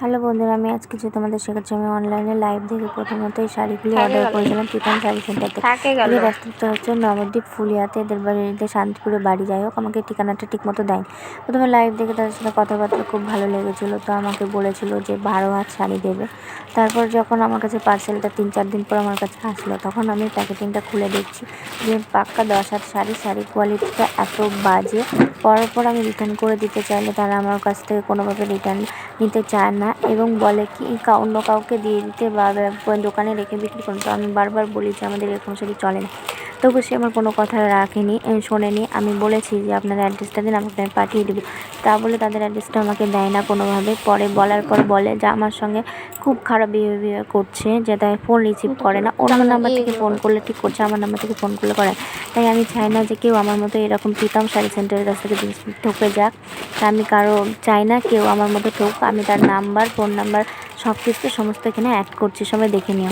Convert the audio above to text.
Hello বন্ধুরা আমি আজকে যে তোমাদের শেখাচ্ছি আমি অনলাইনে লাইভ দেখে প্রথমত এই শাড়িগুলি অর্ডার করেছিলাম প্রীতম শাড়ি সেন্টার থেকে রাস্তাটা হচ্ছে নবদ্বীপ ফুলিয়াতে এদের বাড়িতে শান্তিপুরে বাড়ি। যাই হোক আমাকে ঠিকানাটা ঠিক মতো দেয়নি। প্রথমে লাইভ দেখে তাদের সাথে কথাবার্তা খুব ভালো লেগেছিলো। তো আমাকে বলেছিল যে বারো হাত শাড়ি দেবে। তারপর যখন আমার কাছে পার্সেলটা তিন চার দিন পর আমার কাছে আসলো তখন আমি প্যাকেটিংটা খুলে দেখছি যে পাক্কা দশ হাত শাড়ি শাড়ির কোয়ালিটিটা এত বাজে। পরার পর আমি রিটার্ন করে দিতে চাইলে তারা আমার কাছ থেকে কোনোভাবে রিটার্ন নিতে চায় না। এবং বলে কি অন্য কাউকে দিয়ে দিতে বা দোকানে রেখে বিক্রি করুন। তো আমি বারবার বলি যে আমাদের এরকম শাড়ি চলে না। তবু সে আমার কোনো কথা রাখেনি শোনেনি। আমি বলেছি যে, আপনার অ্যাড্রেসটা দিন আমি আপনাকে পাঠিয়ে দেবো। তা বলে তাদের অ্যাড্রেসটা আমাকে দেয় না কোনোভাবে। পরে বলার পর বলে যে, আমার সঙ্গে খুব খারাপ বিহেভিয়ার করছে, যে তাই ফোন রিসিভ করে না। অন্য নাম্বার থেকে ফোন করলে ঠিক করছে, আমার নাম্বার থেকে ফোন করলে করে। তাই আমি চাই না যে, কেউ আমার মতো এরকম প্রীতম শাড়ি সেন্টারের কাছ থেকে ঠকে যাক। তা আমি কারও, চাই না কেউ আমার মতো ঠোক আমি তার নাম্বার ফোন নাম্বার সব কিছু সমস্ত এখানে অ্যাড করছি, সবাই দেখে নিও।